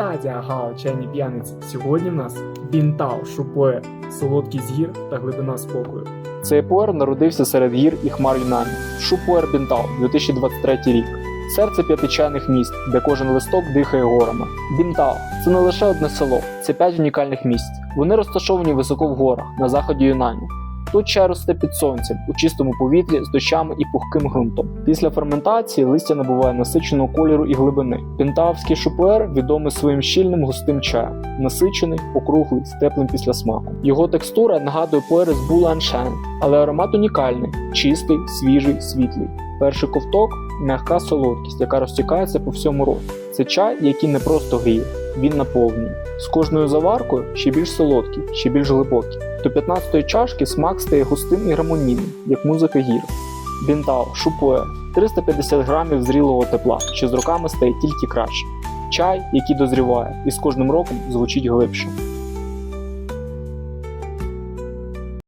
Тадя Гао, чайні п'яниці. Сьогодні в нас Бінтао, Шупуе, солодкість гір та глибина спокою. Цей пуер народився серед гір і хмар Юнані. Шупуер Бінтау, 2023 рік. Серце п'ятичайних міст, де кожен листок дихає горами. Бінтау це не лише одне село, це п'ять унікальних місць. Вони розташовані високо в горах на заході Юнані. Тут чай росте під сонцем, у чистому повітрі з дощами і пухким ґрунтом. Після ферментації листя набуває насиченого кольору і глибини. Пінтаовський шупуер відомий своїм щільним густим чаєм, насичений, округлий, з теплим післясмаком. Його текстура нагадує пуери з буланшен, але аромат унікальний, чистий, свіжий, світлий. Перший ковток м'яка солодкість, яка розтікається по всьому роту. Це чай, який не просто гріє, він наповнює. З кожною заваркою ще більш солодкий, ще більш глибокий. До 15-ї чашки смак стає густим і гармонійним, як музика гір. Бінтао, шупуе, 350 грамів зрілого тепла, що з роками стає тільки краще. Чай, який дозріває, і з кожним роком звучить глибше.